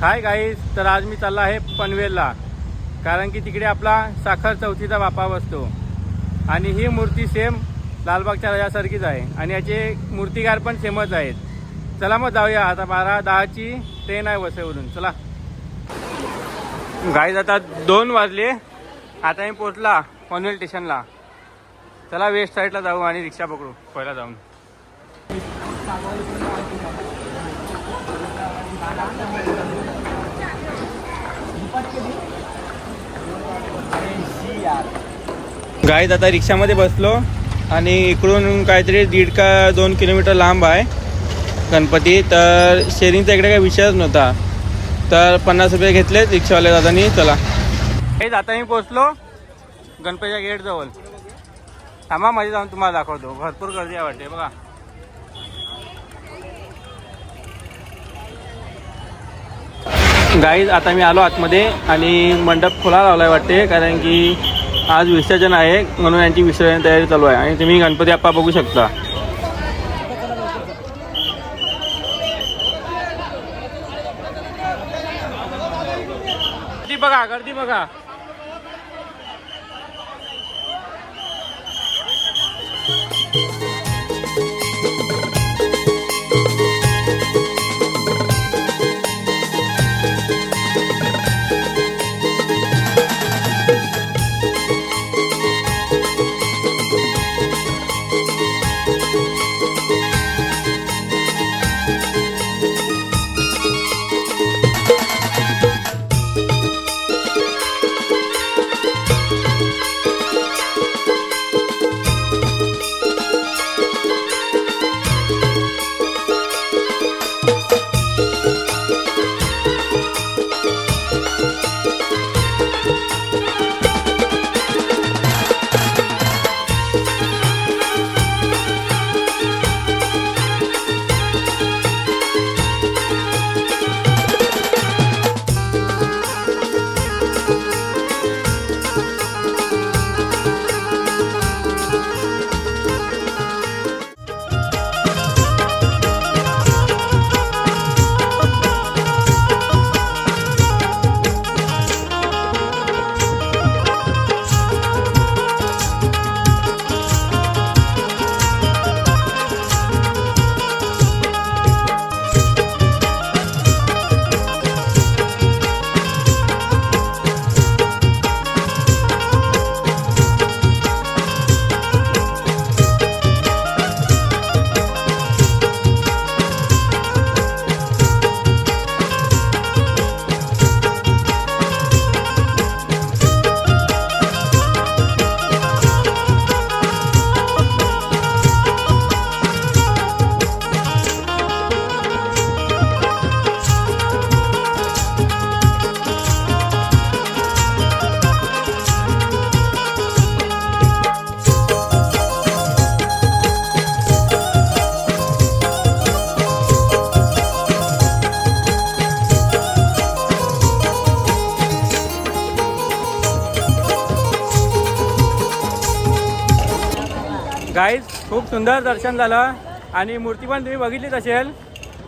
Hi guys तर आज मी चालला आहे पनवेलला. कारण की तिकडे आपला साखर चौथीचा बापा बसतो. आणि ही मूर्ती सेम लालबागच्या राजासारखीच आहे. आणि याचे मूर्तिकार पण सेमच आहेत. चला मग जाऊया. आता बारा दहाची ट्रेन आहे वसईवरून. चला. गाईज आता दोन वाजले. आता मी पोचला पनवेल स्टेशनला चला वेस्ट साईडला जाऊ आणि रिक्षा पकडू. पहिला जाऊन. गाईत आता रिक्षामध्ये बसलो आणि इकडून काहीतरी दीड का दोन किलोमीटर लांब आहे गणपती. तर शेअरिंगचा इकडे काही विषयच नव्हता. तर पन्नास रुपये घेतले रिक्षावाले दादानी. चला. हे आता मी पोचलो गणपतीच्या गेटजवळ थांबा मध्ये जाऊन तुम्हाला दाखवतो. भरपूर गर्दी आहे वाटते बघा. गाईज आता मी आलो आतमध्ये आणि मंडप खुला लावलाय वाटते कारण की आज विसर्जन आहे म्हणून यांची विसर्जन तयारी चालू आहे. आणि तुम्ही गणपती आप्पा बघू शकता. गर्दी बघा गर्दी बघा. गाईज खूप सुंदर दर्शन झालं आणि मूर्ती पण तुम्ही बघितलीच असेल.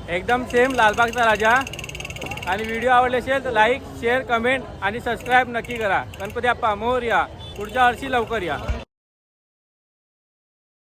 एकदम सेम लालबागचा राजा. आणि व्हिडिओ आवडले असेल तर लाईक शेअर कमेंट आणि सबस्क्राईब नक्की करा. गणपती आप्पा मोर या. पुढच्या वर्षी लवकर या.